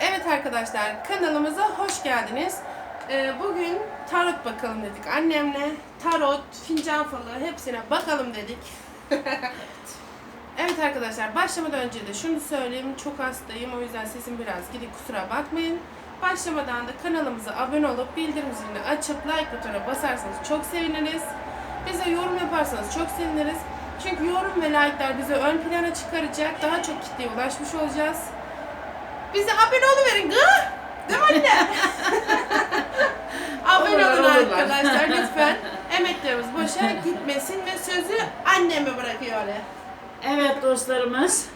Evet arkadaşlar kanalımıza hoş geldiniz. Ee, bugün tarot bakalım dedik annemle. Tarot, fincan falı hepsine bakalım dedik. evet arkadaşlar başlamadan önce de şunu söyleyeyim. Çok hastayım o yüzden sesim biraz gidik kusura bakmayın. Başlamadan da kanalımıza abone olup bildirim zilini açıp like butonuna basarsanız çok seviniriz. Bize yorum yaparsanız çok seviniriz. Çünkü yorum ve like'lar bizi ön plana çıkaracak. Daha çok kitleye ulaşmış olacağız. Bize abone oluverin gı. Değil mi anne? abone Olur, olun olurlar. arkadaşlar lütfen. Emeklerimiz boşa gitmesin ve sözü anneme bırakıyor öyle. Evet dostlarımız,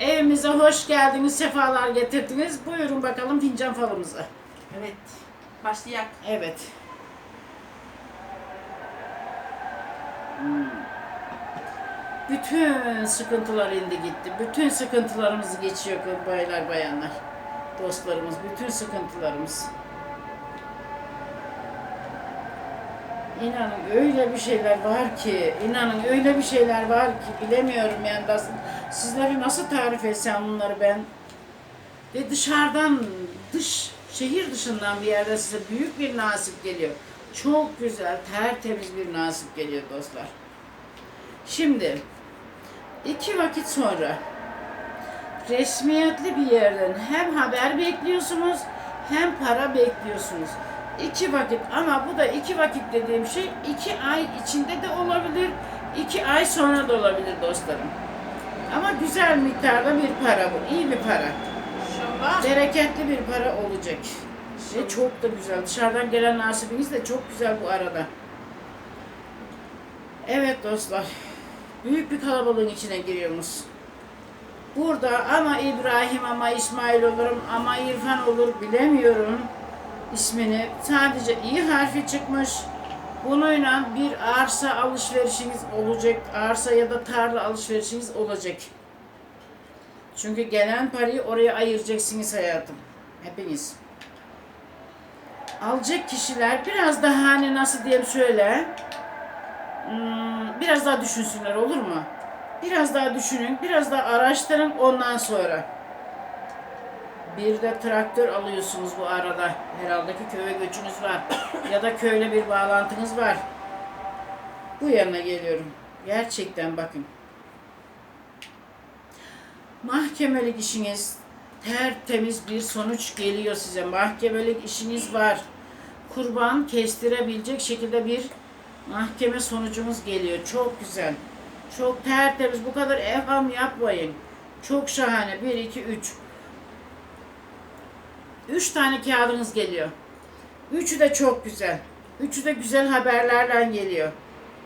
evimize hoş geldiniz, sefalar getirdiniz. Buyurun bakalım fincan falımıza. Evet. Başlayak. Evet. Hmm. Bütün sıkıntılar indi gitti. Bütün sıkıntılarımız geçiyor baylar bayanlar. Dostlarımız, bütün sıkıntılarımız. İnanın öyle bir şeyler var ki, inanın öyle bir şeyler var ki bilemiyorum yani nasıl, sizlere nasıl tarif etsem bunları ben. Ve dışarıdan, dış, şehir dışından bir yerde size büyük bir nasip geliyor. Çok güzel, tertemiz bir nasip geliyor dostlar. Şimdi, iki vakit sonra resmiyetli bir yerden hem haber bekliyorsunuz hem para bekliyorsunuz. İki vakit ama bu da iki vakit dediğim şey iki ay içinde de olabilir, iki ay sonra da olabilir dostlarım. Ama güzel miktarda bir para bu, iyi bir para. İnşallah. Bereketli bir para olacak. Ve çok da güzel. Dışarıdan gelen nasibiniz de çok güzel bu arada. Evet dostlar. Büyük bir kalabalığın içine giriyoruz. Burada ama İbrahim ama İsmail olurum ama İrfan olur bilemiyorum ismini. Sadece iyi harfi çıkmış. Bununla bir arsa alışverişiniz olacak. Arsa ya da tarla alışverişiniz olacak. Çünkü gelen parayı oraya ayıracaksınız hayatım. Hepiniz. Alacak kişiler biraz daha hani nasıl diyeyim şöyle. Hmm, biraz daha düşünsünler olur mu? Biraz daha düşünün, biraz daha araştırın ondan sonra. Bir de traktör alıyorsunuz bu arada. Herhalde ki köye göçünüz var. ya da köyle bir bağlantınız var. Bu yana geliyorum. Gerçekten bakın. Mahkemelik işiniz tertemiz bir sonuç geliyor size. Mahkemelik işiniz var. Kurban kestirebilecek şekilde bir mahkeme sonucumuz geliyor. Çok güzel. Çok tertemiz. Bu kadar evham yapmayın. Çok şahane. 1, 2, 3. 3 tane kağıdınız geliyor. Üçü de çok güzel. Üçü de güzel haberlerden geliyor.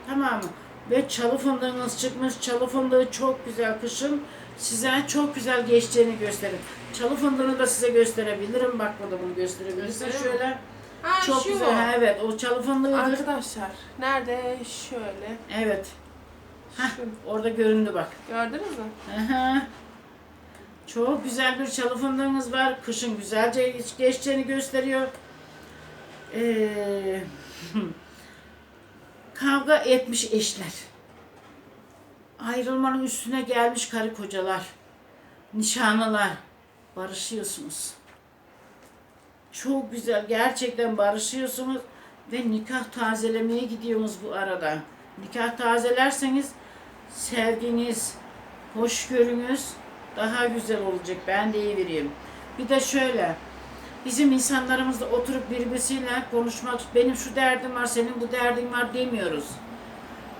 Tamam mı? Ve çalı fındığınız çıkmış. Çalı fındığı çok güzel kışın. Size çok güzel geçeceğini gösterir. Çalı fındığını da size gösterebilirim. Bak burada bunu gösterebilirsin Göstereyim şöyle. Ha Çok şu. güzel. Ha, evet o çalı fındığıdır. Arkadaşlar nerede şöyle. Evet. Heh, Şu. orada göründü bak. Gördünüz mü? Aha. Çok güzel bir çalı fındığınız var. Kışın güzelce geçeceğini gösteriyor. Ee, kavga etmiş eşler. Ayrılmanın üstüne gelmiş karı kocalar. Nişanlılar. Barışıyorsunuz. Çok güzel. Gerçekten barışıyorsunuz. Ve nikah tazelemeye gidiyorsunuz bu arada. Nikah tazelerseniz sevginiz, hoşgörünüz daha güzel olacak. Ben de iyi vereyim. Bir de şöyle, bizim insanlarımızla oturup birbirisiyle konuşmak, benim şu derdim var, senin bu derdin var demiyoruz.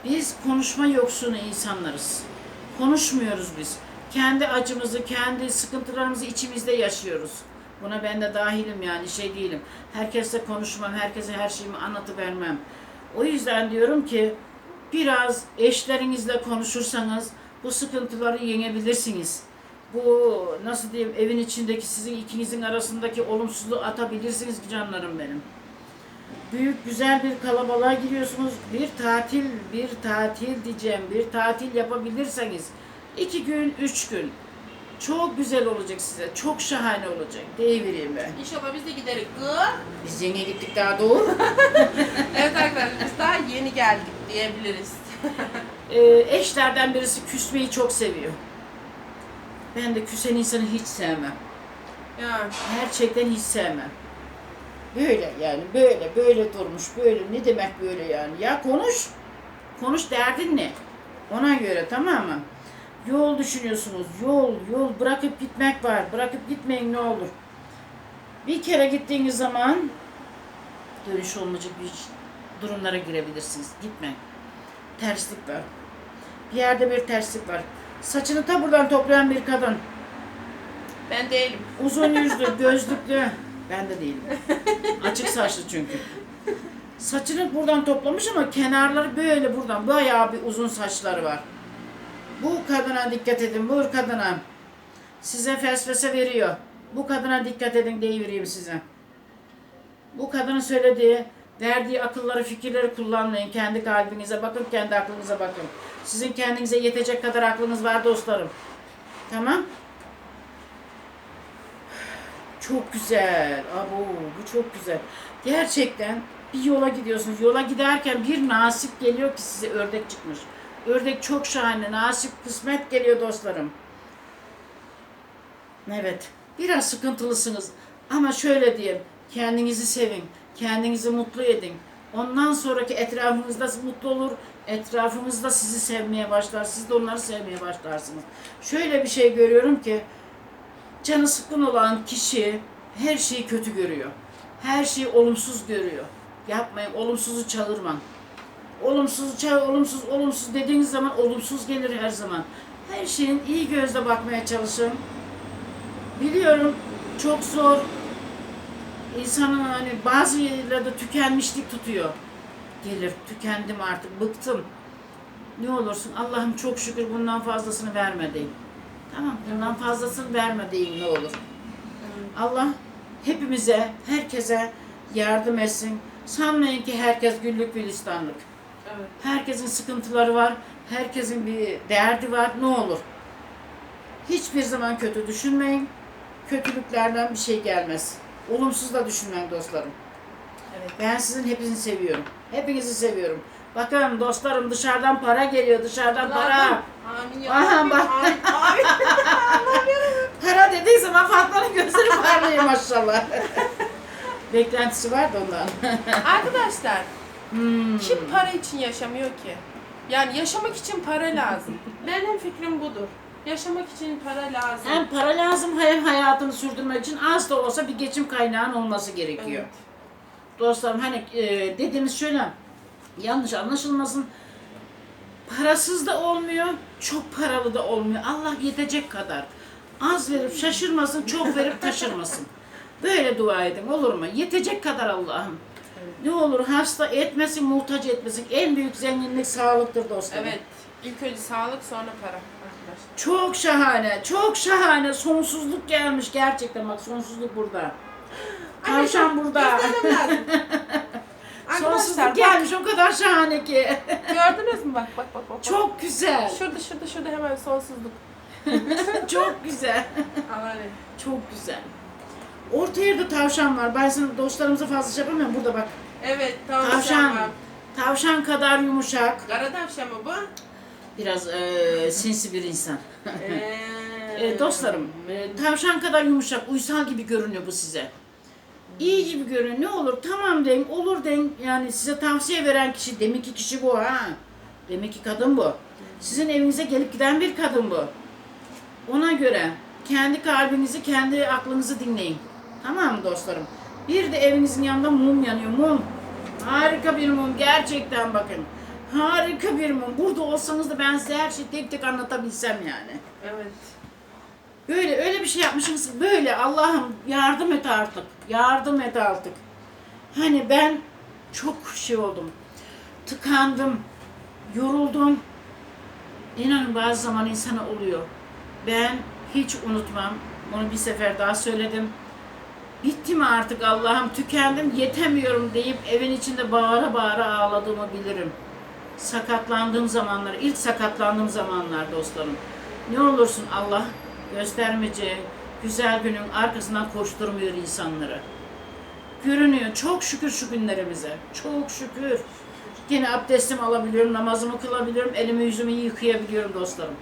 Biz konuşma yoksunu insanlarız. Konuşmuyoruz biz. Kendi acımızı, kendi sıkıntılarımızı içimizde yaşıyoruz. Buna ben de dahilim yani şey değilim. Herkesle konuşmam, herkese her şeyimi anlatıvermem. O yüzden diyorum ki biraz eşlerinizle konuşursanız bu sıkıntıları yenebilirsiniz. Bu nasıl diyeyim evin içindeki sizin ikinizin arasındaki olumsuzluğu atabilirsiniz canlarım benim. Büyük güzel bir kalabalığa giriyorsunuz. Bir tatil, bir tatil diyeceğim. Bir tatil yapabilirseniz iki gün, üç gün çok güzel olacak size. Çok şahane olacak. Deyivereyim ben. İnşallah biz de gideriz. Gı. Biz yenge gittik daha doğru. Evet arkadaşlar biz daha yeni geldik diyebiliriz. Ee, eşlerden birisi küsmeyi çok seviyor. Ben de küsen insanı hiç sevmem. Ya Gerçekten hiç sevmem. Böyle yani böyle böyle durmuş böyle ne demek böyle yani ya konuş konuş derdin ne ona göre tamam mı yol düşünüyorsunuz yol yol bırakıp gitmek var bırakıp gitmeyin ne olur bir kere gittiğiniz zaman dönüş olmayacak bir durumlara girebilirsiniz gitmeyin terslik var bir yerde bir terslik var saçını ta buradan toplayan bir kadın ben değilim. Uzun yüzlü, gözlüklü. Ben de değilim. Açık saçlı çünkü. Saçını buradan toplamış ama kenarları böyle buradan. Bayağı bir uzun saçları var. Bu kadına dikkat edin, bu kadına. Size fesfese veriyor. Bu kadına dikkat edin deyivereyim size. Bu kadının söylediği, verdiği akılları, fikirleri kullanmayın. Kendi kalbinize bakın, kendi aklınıza bakın. Sizin kendinize yetecek kadar aklınız var dostlarım. Tamam? Çok güzel. Abo bu çok güzel. Gerçekten bir yola gidiyorsunuz. Yola giderken bir nasip geliyor ki size ördek çıkmış. Ördek çok şahane. Nasip kısmet geliyor dostlarım. Evet. Biraz sıkıntılısınız. Ama şöyle diyeyim. Kendinizi sevin. Kendinizi mutlu edin. Ondan sonraki etrafınızda mutlu olur. Etrafınızda sizi sevmeye başlar. Siz de onları sevmeye başlarsınız. Şöyle bir şey görüyorum ki canı sıkkın olan kişi her şeyi kötü görüyor. Her şeyi olumsuz görüyor. Yapmayın, olumsuzu çağırma. Olumsuz çağır, olumsuz, olumsuz dediğiniz zaman olumsuz gelir her zaman. Her şeyin iyi gözle bakmaya çalışın. Biliyorum çok zor. İnsanın hani bazı yerlerde tükenmişlik tutuyor. Gelir, tükendim artık, bıktım. Ne olursun Allah'ım çok şükür bundan fazlasını vermedin. Tamam bundan fazlasını verme deyin ne olur. Allah hepimize, herkese yardım etsin. Sanmayın ki herkes güllük gülistanlık. Evet. Herkesin sıkıntıları var, herkesin bir derdi var. Ne olur. Hiçbir zaman kötü düşünmeyin. Kötülüklerden bir şey gelmez. Olumsuz da düşünmeyin dostlarım. Evet. Ben sizin hepinizi seviyorum. Hepinizi seviyorum. Bakın dostlarım dışarıdan para geliyor, dışarıdan para. Amin ya. Aha, bak. Amin. Amin. Para dediği zaman Fatma'nın gözleri parlıyor maşallah. Beklentisi var da ondan. Arkadaşlar Hmm. kim para için yaşamıyor ki? Yani yaşamak için para lazım. Benim fikrim budur. Yaşamak için para lazım. Hem para lazım hem hayatını sürdürmek için az da olsa bir geçim kaynağın olması gerekiyor. Evet. Dostlarım hani e, dediğimiz şöyle yanlış anlaşılmasın. Parasız da olmuyor, çok paralı da olmuyor. Allah yetecek kadar. Az verip şaşırmasın, çok verip taşırmasın. Böyle dua edin olur mu? Yetecek kadar Allah'ım. Ne olur hasta etmesin, muhtaç etmesin. En büyük zenginlik sağlıktır dostlarım. Evet. İlk önce sağlık sonra para arkadaşlar. Çok şahane, çok şahane. Sonsuzluk gelmiş gerçekten bak sonsuzluk burada. Tavşan burada. Lazım. Arkadaşlar Sonsuzluk bak, gelmiş o kadar şahane ki. gördünüz mü bak bak bak. bak. bak. Çok güzel. Şurada şurada şurada hemen sonsuzluk. Çok güzel. Aman Çok güzel. Orta yerde tavşan var. Ben sana dostlarımıza fazla şey yapamıyorum. Burada bak. Evet tavşan, Tavşan. var. Tavşan kadar yumuşak. Kara tavşan mı bu? Biraz eee, sinsi bir insan. Ee, E, dostlarım, e, tavşan kadar yumuşak, uysal gibi görünüyor bu size. İyi gibi görünüyor. Ne olur tamam deyin, olur deyin. Yani size tavsiye veren kişi, demek ki kişi bu ha. Demek ki kadın bu. Sizin evinize gelip giden bir kadın bu. Ona göre kendi kalbinizi, kendi aklınızı dinleyin. Tamam mı dostlarım? Bir de evinizin yanında mum yanıyor, mum. Harika bir mum, gerçekten bakın. Harika bir mum. Burada olsanız da ben size her şeyi tek tek anlatabilsem yani. Evet. Böyle öyle bir şey yapmışsınız böyle Allah'ım yardım et artık. Yardım et artık. Hani ben çok şey oldum. Tıkandım. Yoruldum. İnanın bazı zaman insana oluyor. Ben hiç unutmam. Onu bir sefer daha söyledim. Bitti mi artık Allah'ım tükendim yetemiyorum deyip evin içinde bağıra bağıra ağladığımı bilirim. Sakatlandığım zamanlar, ilk sakatlandığım zamanlar dostlarım. Ne olursun Allah göstermece güzel günün arkasından koşturmuyor insanları. Görünüyor. Çok şükür şu günlerimize. Çok şükür. Yine abdestimi alabiliyorum, namazımı kılabiliyorum, elimi yüzümü yıkayabiliyorum dostlarım.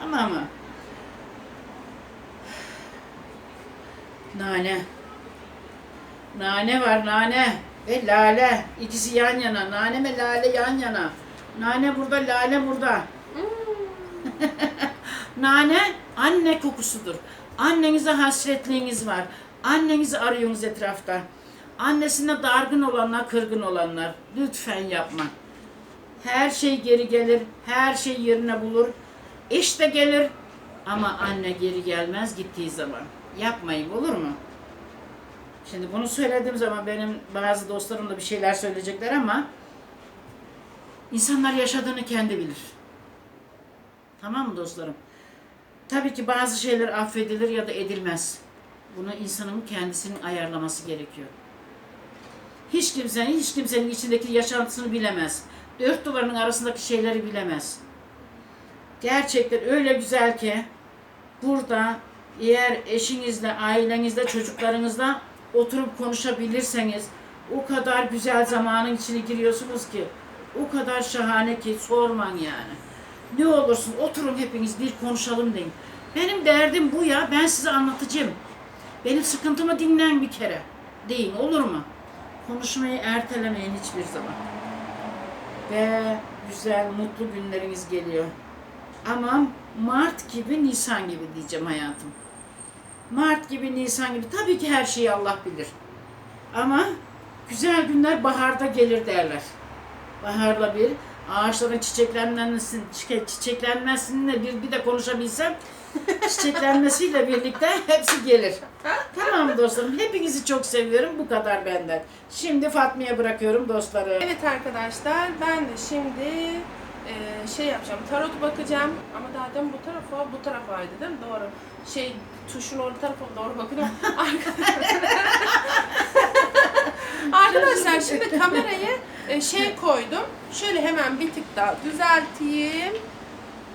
Tamam mı? Nane. Nane var nane. Ve lale. İkisi yan yana. Nane ve lale yan yana. Nane burada, lale burada. Nane anne kokusudur. Annenize hasretliğiniz var. Annenizi arıyorsunuz etrafta. Annesine dargın olanlar, kırgın olanlar. Lütfen yapma. Her şey geri gelir. Her şey yerine bulur. İş de gelir. Ama anne geri gelmez gittiği zaman. Yapmayın olur mu? Şimdi bunu söylediğim zaman benim bazı dostlarım da bir şeyler söyleyecekler ama insanlar yaşadığını kendi bilir. Tamam mı dostlarım? Tabii ki bazı şeyler affedilir ya da edilmez. Bunu insanın kendisinin ayarlaması gerekiyor. Hiç kimsenin, hiç kimsenin içindeki yaşantısını bilemez. Dört duvarın arasındaki şeyleri bilemez. Gerçekten öyle güzel ki burada eğer eşinizle, ailenizle, çocuklarınızla oturup konuşabilirseniz o kadar güzel zamanın içine giriyorsunuz ki o kadar şahane ki sorman yani. Ne olursun oturun hepiniz bir konuşalım deyin. Benim derdim bu ya ben size anlatacağım. Benim sıkıntımı dinleyin bir kere. Deyin olur mu? Konuşmayı ertelemeyin hiçbir zaman. Ve güzel mutlu günleriniz geliyor. Ama Mart gibi Nisan gibi diyeceğim hayatım. Mart gibi Nisan gibi tabii ki her şeyi Allah bilir. Ama güzel günler baharda gelir derler. Baharla bir ağaçların çiçeklenmesinin çiçek, çiçeklenmesininle bir, bir de konuşabilsem çiçeklenmesiyle birlikte hepsi gelir. Tamam dostlarım. Hepinizi çok seviyorum. Bu kadar benden. Şimdi Fatma'ya bırakıyorum dostları. Evet arkadaşlar ben de şimdi e, şey yapacağım. Tarot bakacağım. Ama daha demin bu tarafa bu tarafaydı değil mi? Doğru. Şey tuşun o tarafa doğru bakıyorum. Arkadaşlar şimdi kamerayı e, şey koydum. Şöyle hemen bir tık daha düzelteyim.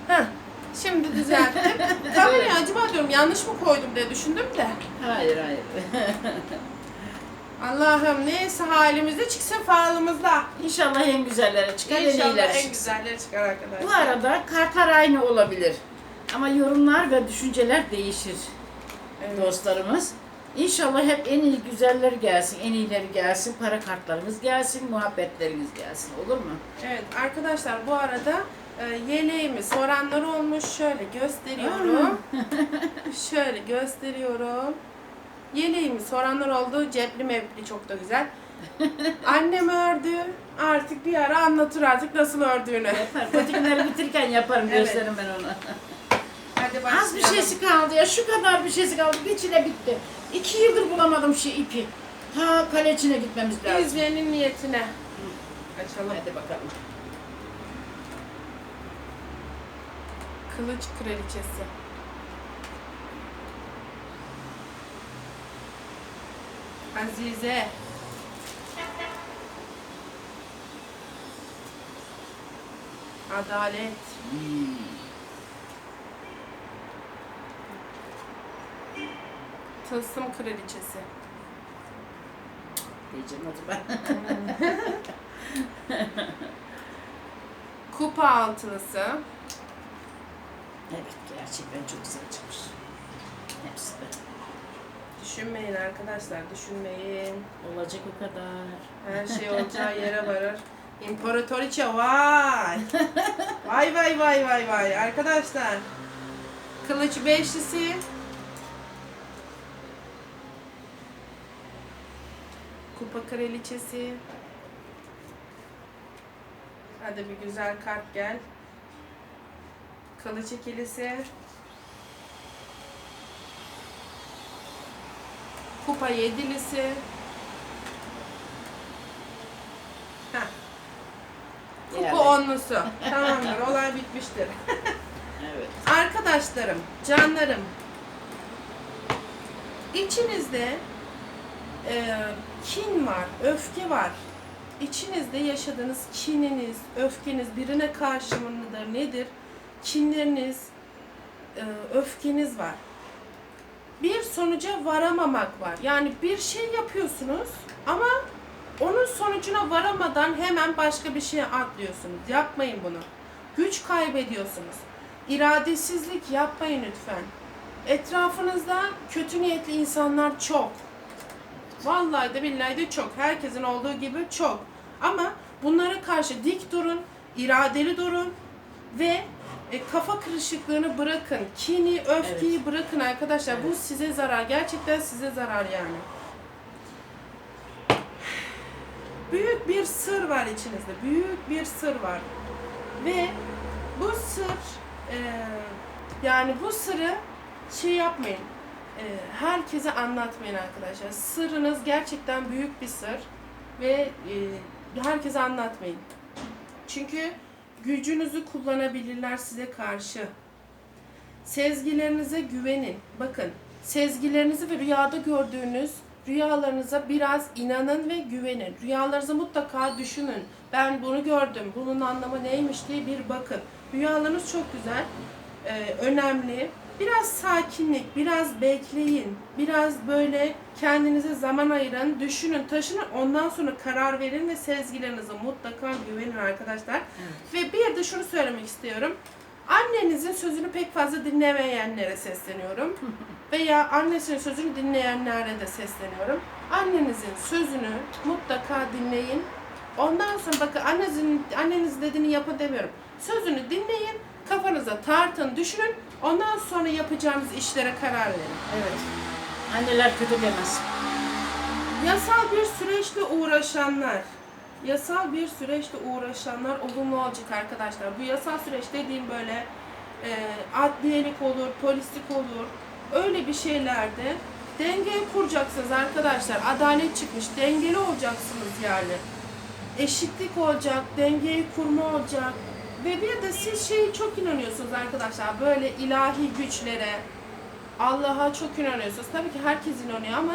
Heh. Şimdi düzelttim. Kamerayı acaba diyorum yanlış mı koydum diye düşündüm de. Hayır hayır. Allah'ım neyse halimizde çıksın falımızda. İnşallah en güzelleri çıkar, en İnşallah iyileri en çıksın. güzelleri çıkar arkadaşlar. Bu arada kartlar aynı olabilir. Ama yorumlar ve düşünceler değişir Evet. dostlarımız. İnşallah hep en iyi güzeller gelsin, en iyileri gelsin, para kartlarımız gelsin, muhabbetleriniz gelsin. Olur mu? Evet arkadaşlar bu arada e, yeleğimi soranlar olmuş. Şöyle gösteriyorum. Şöyle gösteriyorum. Yeleğimi soranlar oldu. Cepli mevli çok da güzel. Annem ördü. Artık bir ara anlatır artık nasıl ördüğünü. Yapar. Patikleri bitirirken yaparım, Evet. gösteririm ben ona. Hadi Az başlayalım. bir şeysi kaldı ya, şu kadar bir şeysi kaldı. Geçine bitti. İki yıldır bulamadım şu ipi. Ta kaleçine gitmemiz lazım. İzleyenin niyetine. Açalım. Hadi bakalım. Kılıç kraliçesi. Azize. Adalet. Tılsım kraliçesi. Diyeceğim hadi ben. Kupa altılısı. Evet, gerçekten çok güzel çıkmış. Hepsi de. Düşünmeyin arkadaşlar, düşünmeyin. Olacak o kadar. Her şey olacağı yere varır. İmparatoriçe vay. Vay vay vay vay vay. Arkadaşlar. Kılıç beşlisi. Kupa kraliçesi. Hadi bir güzel kart gel. Kılıç ikilisi. Kupa yedilisi. Heh. Kupa Yani. onlusu. Tamamdır. Olay bitmiştir. Evet. Arkadaşlarım, canlarım. İçinizde e, kin var, öfke var. İçinizde yaşadığınız kininiz, öfkeniz birine karşı mıdır, nedir? Kinleriniz, e, öfkeniz var. Bir sonuca varamamak var. Yani bir şey yapıyorsunuz ama onun sonucuna varamadan hemen başka bir şeye atlıyorsunuz. Yapmayın bunu. Güç kaybediyorsunuz. İradesizlik yapmayın lütfen. Etrafınızda kötü niyetli insanlar çok. Vallahi de billahi de çok. Herkesin olduğu gibi çok. Ama bunlara karşı dik durun, iradeli durun ve e, kafa kırışıklığını bırakın. Kini, öfkeyi bırakın arkadaşlar. Bu Evet. size zarar. Gerçekten size zarar yani. Büyük bir sır var içinizde. Büyük bir sır var. Ve bu sır e, yani bu sırı şey yapmayın. E, herkese anlatmayın arkadaşlar. Sırrınız gerçekten büyük bir sır ve e, herkese anlatmayın. Çünkü gücünüzü kullanabilirler size karşı. Sezgilerinize güvenin. Bakın, sezgilerinizi ve rüyada gördüğünüz rüyalarınıza biraz inanın ve güvenin. Rüyalarınızı mutlaka düşünün. Ben bunu gördüm, bunun anlamı neymiş diye bir bakın. Rüyalarınız çok güzel, e, önemli. Biraz sakinlik, biraz bekleyin. Biraz böyle kendinize zaman ayırın, düşünün, taşının. Ondan sonra karar verin ve sezgilerinize mutlaka güvenin arkadaşlar. Ve bir de şunu söylemek istiyorum. Annenizin sözünü pek fazla dinlemeyenlere sesleniyorum. Veya annesinin sözünü dinleyenlere de sesleniyorum. Annenizin sözünü mutlaka dinleyin. Ondan sonra bakın annenizin, anneniz dediğini yapın demiyorum. Sözünü dinleyin, kafanıza tartın, düşünün. Ondan sonra yapacağınız işlere karar verin. Evet. Anneler kötü demez. Yasal bir süreçle uğraşanlar, yasal bir süreçle uğraşanlar olumlu olacak arkadaşlar. Bu yasal süreç dediğim böyle e, adliyelik olur, polislik olur. Öyle bir şeylerde dengeyi kuracaksınız arkadaşlar. Adalet çıkmış, dengeli olacaksınız yani. Eşitlik olacak, dengeyi kurma olacak. Ve bir de siz şeyi çok inanıyorsunuz arkadaşlar. Böyle ilahi güçlere, Allah'a çok inanıyorsunuz. Tabii ki herkes inanıyor ama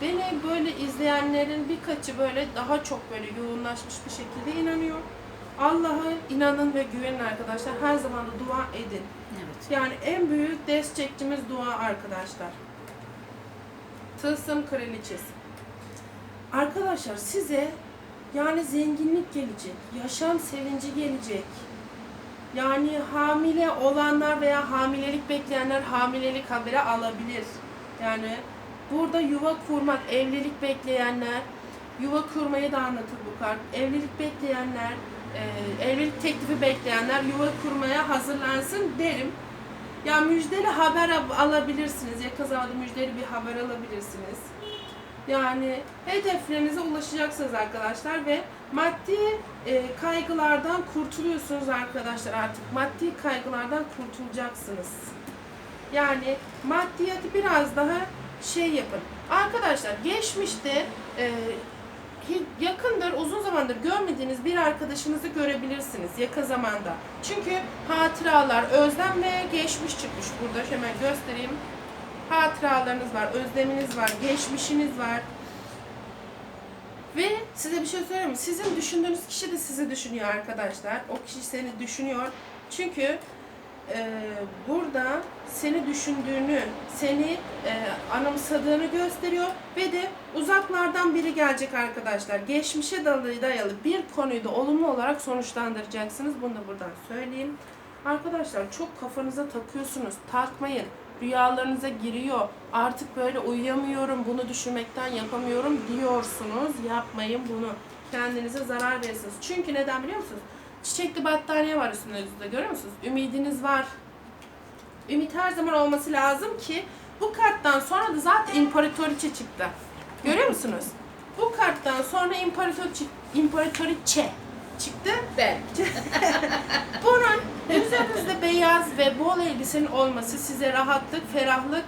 beni böyle izleyenlerin birkaçı böyle daha çok böyle yoğunlaşmış bir şekilde inanıyor. Allah'a inanın ve güvenin arkadaşlar. Her zaman da dua edin. Evet. Yani en büyük destekçimiz dua arkadaşlar. Tılsım kraliçesi. Arkadaşlar size yani zenginlik gelecek, yaşam sevinci gelecek. Yani hamile olanlar veya hamilelik bekleyenler hamilelik haberi alabilir. Yani burada yuva kurmak, evlilik bekleyenler, yuva kurmayı da anlatır bu kart. Evlilik bekleyenler, e, evlilik teklifi bekleyenler yuva kurmaya hazırlansın derim. Ya müjdeli haber al- alabilirsiniz. Yakın zamanda müjdeli bir haber alabilirsiniz. Yani hedeflerinize ulaşacaksınız arkadaşlar ve maddi e, kaygılardan kurtuluyorsunuz arkadaşlar artık. Maddi kaygılardan kurtulacaksınız. Yani maddiyatı biraz daha şey yapın. Arkadaşlar geçmişte e, yakındır, uzun zamandır görmediğiniz bir arkadaşınızı görebilirsiniz yakın zamanda. Çünkü hatıralar, özlem ve geçmiş çıkmış burada. Hemen göstereyim. Hatıralarınız var, özleminiz var, geçmişiniz var. Ve size bir şey söyleyeyim mi? Sizin düşündüğünüz kişi de sizi düşünüyor arkadaşlar. O kişi seni düşünüyor. Çünkü e, burada seni düşündüğünü, seni e, anımsadığını gösteriyor ve de uzaklardan biri gelecek arkadaşlar. Geçmişe dayalı, bir konuyu da olumlu olarak sonuçlandıracaksınız. Bunu da buradan söyleyeyim. Arkadaşlar çok kafanıza takıyorsunuz. Takmayın. Rüyalarınıza giriyor. Artık böyle uyuyamıyorum, bunu düşünmekten yapamıyorum diyorsunuz. Yapmayın bunu. Kendinize zarar verirsiniz. Çünkü neden biliyor musunuz? Çiçekli battaniye var üstünüzde görüyor musunuz? Ümidiniz var. Ümit her zaman olması lazım ki bu karttan sonra da zaten imparatoriçe çıktı. Görüyor musunuz? Bu karttan sonra imparatoriçe, imparatoriçe çıktı. Ben. Bunun üzerinizde beyaz ve bol elbisenin olması size rahatlık, ferahlık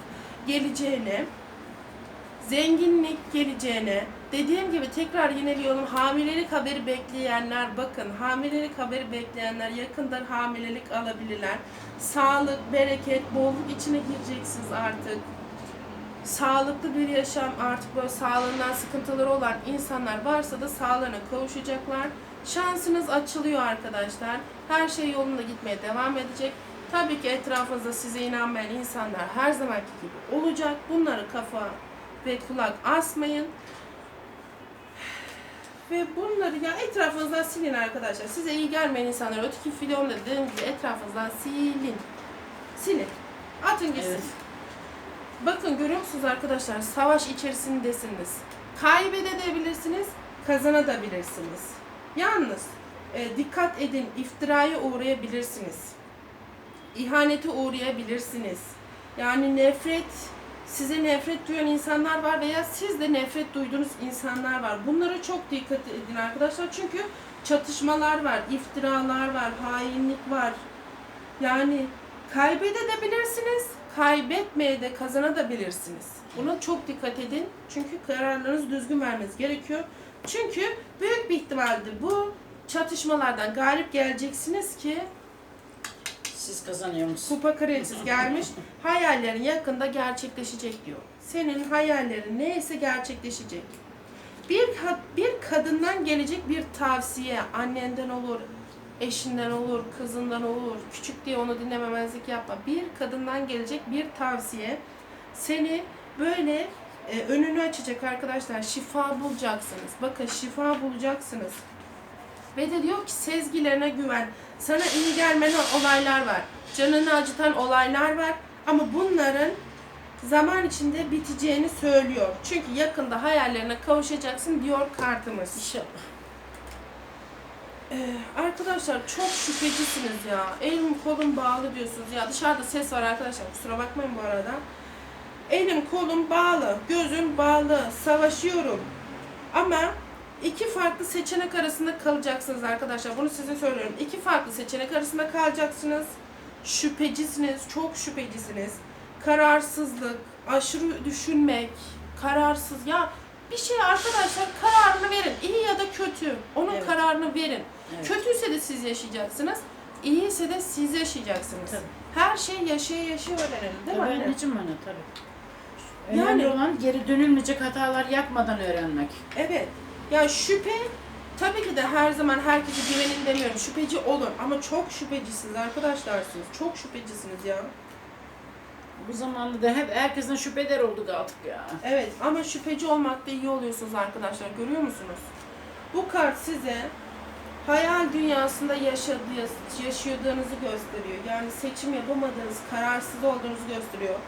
geleceğini, zenginlik geleceğini, dediğim gibi tekrar yineliyorum hamilelik haberi bekleyenler bakın hamilelik haberi bekleyenler yakında hamilelik alabilirler. Sağlık, bereket, bolluk içine gireceksiniz artık. Sağlıklı bir yaşam artık böyle sağlığından sıkıntıları olan insanlar varsa da sağlığına kavuşacaklar. Şansınız açılıyor arkadaşlar. Her şey yolunda gitmeye devam edecek. Tabii ki etrafınızda size inanmayan insanlar her zamanki gibi olacak. Bunları kafa ve kulak asmayın. Ve bunları ya etrafınızdan silin arkadaşlar. Size iyi gelmeyen insanları öteki videomda dediğim gibi etrafınızdan silin. Silin. Atın gitsin. Evet. Bakın görüyor musunuz arkadaşlar? Savaş içerisindesiniz. Kaybedebilirsiniz, kazanabilirsiniz. Yalnız e, dikkat edin, iftiraya uğrayabilirsiniz. İhanete uğrayabilirsiniz. Yani nefret, size nefret duyan insanlar var veya siz de nefret duyduğunuz insanlar var. Bunlara çok dikkat edin arkadaşlar. Çünkü çatışmalar var, iftiralar var, hainlik var. Yani kaybedebilirsiniz, kaybetmeye de kazanabilirsiniz. Buna çok dikkat edin. Çünkü kararlarınızı düzgün vermeniz gerekiyor. Çünkü büyük bir ihtimalle bu çatışmalardan galip geleceksiniz ki Siz kazanıyor musunuz? kupa kraliçesi gelmiş. Hayallerin yakında gerçekleşecek diyor. Senin hayallerin neyse gerçekleşecek. Bir ka- bir kadından gelecek bir tavsiye annenden olur, eşinden olur, kızından olur. Küçük diye onu dinlememezlik yapma. Bir kadından gelecek bir tavsiye seni böyle e, önünü açacak arkadaşlar. Şifa bulacaksınız. Bakın şifa bulacaksınız. Ve de diyor ki sezgilerine güven. Sana iyi gelmeyen olaylar var. Canını acıtan olaylar var. Ama bunların zaman içinde biteceğini söylüyor. Çünkü yakında hayallerine kavuşacaksın diyor kartımız. İnşallah. Ee, arkadaşlar çok şüphecisiniz ya. Elim kolum bağlı diyorsunuz. Ya dışarıda ses var arkadaşlar. Kusura bakmayın bu arada. Elim kolum bağlı. Gözüm bağlı. Savaşıyorum. Ama iki farklı seçenek arasında kalacaksınız arkadaşlar. Bunu size söylüyorum. İki farklı seçenek arasında kalacaksınız. Şüphecisiniz. Çok şüphecisiniz. Kararsızlık. Aşırı düşünmek. Kararsız. Ya bir şey arkadaşlar kararını verin. İyi ya da kötü. Onun Evet. kararını verin. Evet. Kötüyse de siz yaşayacaksınız. İyiyse de siz yaşayacaksınız. Tabii. Her şey yaşaya yaşaya öğrenelim değil mi Tabii anne? anneciğim bana tabii. Yani- Önemli olan geri dönülmeyecek hatalar yapmadan öğrenmek. Evet. Ya şüphe tabii ki de her zaman herkese güvenin demiyorum. Şüpheci olun ama çok şüphecisiniz arkadaşlarsınız. Çok şüphecisiniz ya. Bu zamanda da hep herkesin şüpheler olduk artık ya. Evet ama şüpheci olmakta iyi oluyorsunuz arkadaşlar. Görüyor musunuz? Bu kart size hayal dünyasında yaşadığı, yaşadığınızı gösteriyor. Yani seçim yapamadığınız, kararsız olduğunuzu gösteriyor.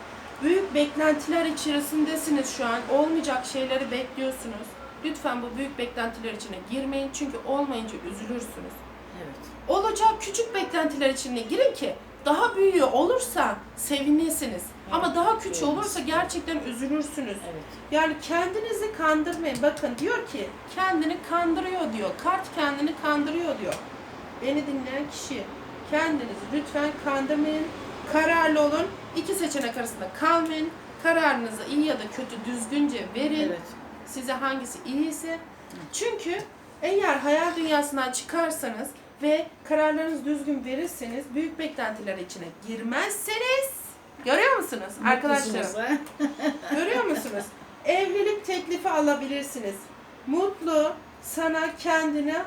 Büyük beklentiler içerisindesiniz şu an. Olmayacak şeyleri bekliyorsunuz. Lütfen bu büyük beklentiler içine girmeyin çünkü olmayınca üzülürsünüz. Evet. Olacak küçük beklentiler içine girin ki daha büyüğü olursa sevinesiniz. Ama daha küçük evet. olursa gerçekten üzülürsünüz. Evet. Yani kendinizi kandırmayın. Bakın diyor ki kendini kandırıyor diyor. Kart kendini kandırıyor diyor. Beni dinleyen kişi kendinizi lütfen kandırmayın. Kararlı olun. İki seçenek arasında kalmayın. Kararınızı iyi ya da kötü düzgünce verin. Evet. Size hangisi iyiyse. Çünkü eğer hayal dünyasından çıkarsanız ve kararlarınızı düzgün verirseniz büyük beklentiler içine girmezseniz görüyor musunuz arkadaşlar? Görüyor musunuz? Evlilik teklifi alabilirsiniz. Mutlu sana kendine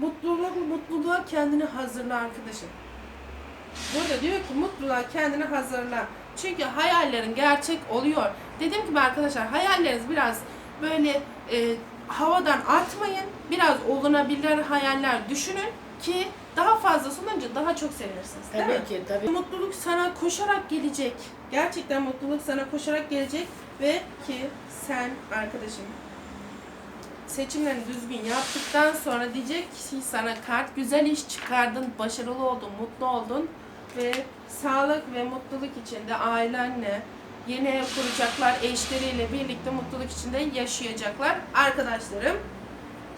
mutluluk mutluluğa kendini hazırla arkadaşım. Burada diyor ki mutluluğa kendini hazırla. Çünkü hayallerin gerçek oluyor. Dediğim gibi arkadaşlar hayalleriniz biraz böyle e, havadan atmayın. Biraz olunabilir hayaller düşünün ki daha fazlası olunca daha çok sevinirsiniz. Değil mi? Tabii ki tabii. Mutluluk sana koşarak gelecek. Gerçekten mutluluk sana koşarak gelecek ve ki sen arkadaşım seçimlerini düzgün yaptıktan sonra diyecek ki sana kart güzel iş çıkardın, başarılı oldun, mutlu oldun ve sağlık ve mutluluk içinde ailenle yeni ev kuracaklar, eşleriyle birlikte mutluluk içinde yaşayacaklar arkadaşlarım.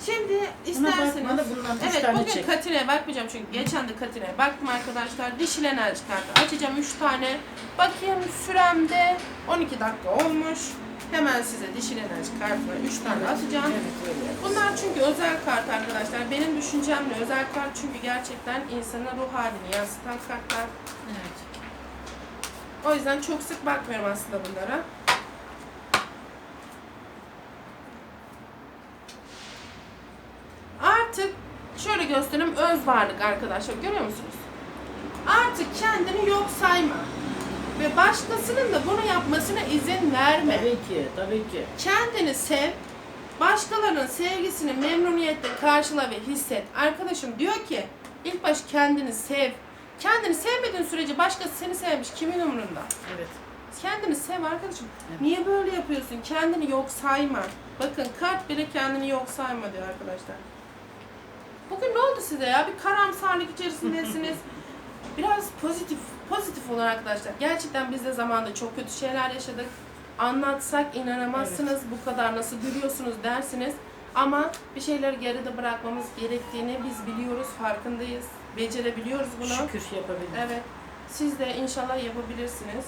Şimdi Buna isterseniz bakma bundan üç Evet bugün çek. Katine'ye bakmayacağım çünkü geçen de Katine'ye baktım arkadaşlar. Dişil enerji kartı açacağım 3 tane. Bakayım süremde 12 dakika olmuş. Hemen size dişil enerji kartına 3 tane atacağım. Bunlar çünkü özel kart arkadaşlar. Benim düşüncemle özel kart çünkü gerçekten insanın ruh halini yansıtan kartlar. Evet. O yüzden çok sık bakmıyorum aslında bunlara. Artık şöyle göstereyim öz varlık arkadaşlar görüyor musunuz? Artık kendini yok sayma. Ve başkasının da bunu yapmasına izin verme. Tabii ki, tabii ki. Kendini sev. Başkalarının sevgisini memnuniyetle karşıla ve hisset. Arkadaşım diyor ki ilk baş kendini sev. Kendini sevmediğin sürece başkası seni sevmiş kimin umurunda? Evet. Kendini sev arkadaşım. Evet. Niye böyle yapıyorsun? Kendini yok sayma. Bakın kalp bile kendini yok sayma diyor arkadaşlar. Bugün ne oldu size ya? Bir karamsarlık içerisindesiniz. Biraz pozitif, pozitif olun arkadaşlar. Gerçekten biz de zamanda çok kötü şeyler yaşadık. Anlatsak inanamazsınız. Bu kadar nasıl gülüyorsunuz dersiniz. Ama bir şeyleri geride bırakmamız gerektiğini biz biliyoruz, farkındayız. Becerebiliyoruz bunu. Şükür yapabildim. Evet. Siz de inşallah yapabilirsiniz.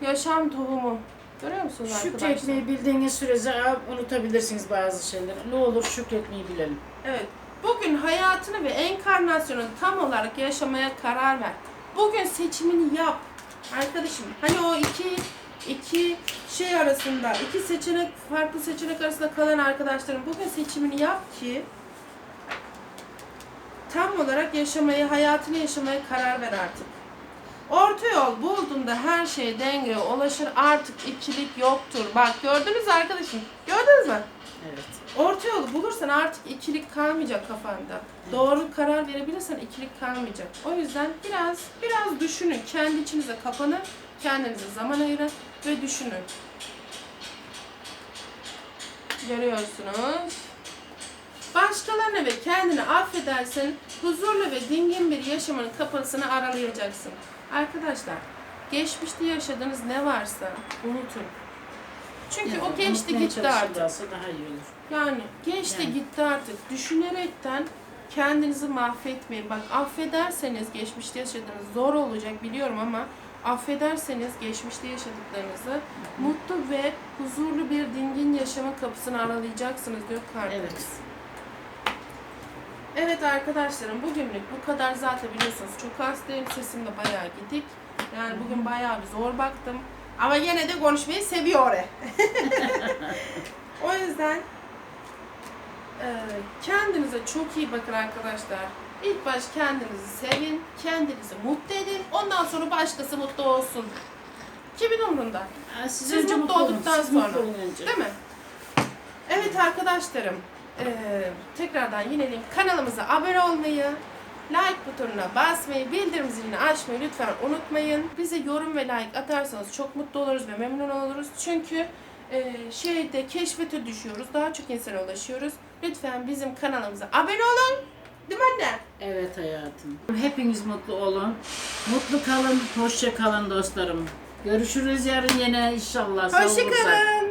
Yaşam tohumu. Görüyor musunuz arkadaşlar? Şükretmeyi bildiğiniz sürece unutabilirsiniz bazı şeyleri. Ne olur şükretmeyi bilelim. Evet. Bugün hayatını ve enkarnasyonunu tam olarak yaşamaya karar ver. Bugün seçimini yap. Arkadaşım hani o iki iki şey arasında, iki seçenek, farklı seçenek arasında kalan arkadaşlarım bugün seçimini yap ki tam olarak yaşamayı, hayatını yaşamaya karar ver artık. Orta yol bulduğunda her şey dengeye ulaşır. Artık ikilik yoktur. Bak gördünüz arkadaşım? Gördünüz mü? Evet. Orta yolu bulursan artık ikilik kalmayacak kafanda. Doğru karar verebilirsen ikilik kalmayacak. O yüzden biraz biraz düşünün. Kendi içinize kapanın. Kendinize zaman ayırın ve düşünün. Görüyorsunuz. Başkalarını ve kendini affedersin, huzurlu ve dingin bir yaşamın kapısını aralayacaksın. Arkadaşlar, geçmişte yaşadığınız ne varsa unutun. Çünkü Yani o geçti unutmaya gitti artık. daha iyi olur. Yani geçti Yani. gitti artık. Düşünerekten kendinizi mahvetmeyin. Bak affederseniz geçmişte yaşadığınız zor olacak biliyorum ama affederseniz geçmişte yaşadıklarınızı mutlu ve huzurlu bir dingin yaşamın kapısını aralayacaksınız diyor kartlarımız. Evet. Evet arkadaşlarım bugünlük bu kadar zaten biliyorsunuz çok hastayım sesim de bayağı gidik. Yani bugün bayağı bir zor baktım. Ama yine de konuşmayı seviyor. o yüzden e, kendinize çok iyi bakın arkadaşlar. İlk baş kendinizi sevin, kendinizi mutlu edin. Ondan sonra başkası mutlu olsun. Kimin umrunda? Siz, Siz önce mutlu olun, olduktan mutlu sonra. olun önce. Değil mi? Evet arkadaşlarım. eee, tekrardan yineleyeyim. Kanalımıza abone olmayı, like butonuna basmayı, bildirim zilini açmayı lütfen unutmayın. Bize yorum ve like atarsanız çok mutlu oluruz ve memnun oluruz. Çünkü eee, şeyde keşfete düşüyoruz. Daha çok insana ulaşıyoruz. Lütfen bizim kanalımıza abone olun. Değil mi anne? Evet hayatım. Hepiniz mutlu olun. Mutlu kalın, hoşça kalın dostlarım. Görüşürüz yarın yine inşallah. sağ olursak. Hoşçakalın.